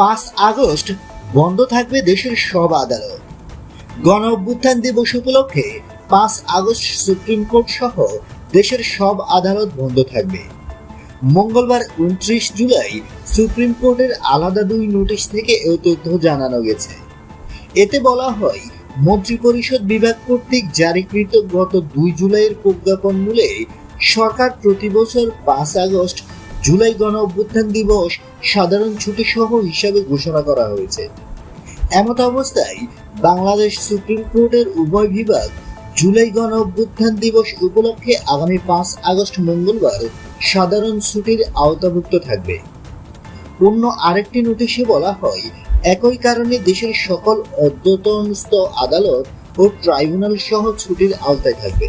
পাঁচ আগস্ট বন্ধ থাকবে দেশের সব আদালত। গণ অভ্যুত্থান দিবস উপলক্ষে পাঁচ আগস্ট সুপ্রিম কোর্ট সহ দেশের সব আদালত বন্ধ থাকবে। মঙ্গলবার উনত্রিশ জুলাই সুপ্রিম কোর্টের আলাদা দুই নোটিশ থেকে এই তথ্য জানানো গেছে। এতে বলা হয়, মন্ত্রিপরিষদ বিভাগ কর্তৃক জারিকৃত গত দুই জুলাইয়ের প্রজ্ঞাপন মূলে সরকার প্রতি বছর পাঁচ আগস্ট জুলাই গণ অভ্যুত্থান দিবস সাধারণ ছুটি সহ হিসাবে ঘোষণা করা হয়েছে। এমত অবস্থায় বাংলাদেশ সুপ্রিম কোর্টের উভয় বিভাগ জুলাই গণ অভ্যুত্থান দিবস উপলক্ষে আগামী পাঁচ আগস্ট মঙ্গলবার সাধারণ ছুটির আওতাভুক্ত থাকবে। অন্য আরেকটি নোটিশে বলা হয়, একই কারণে দেশের সকল অদ্যতনস্থ আদালত ও ট্রাইব্যুনাল সহ ছুটির আওতায় থাকবে।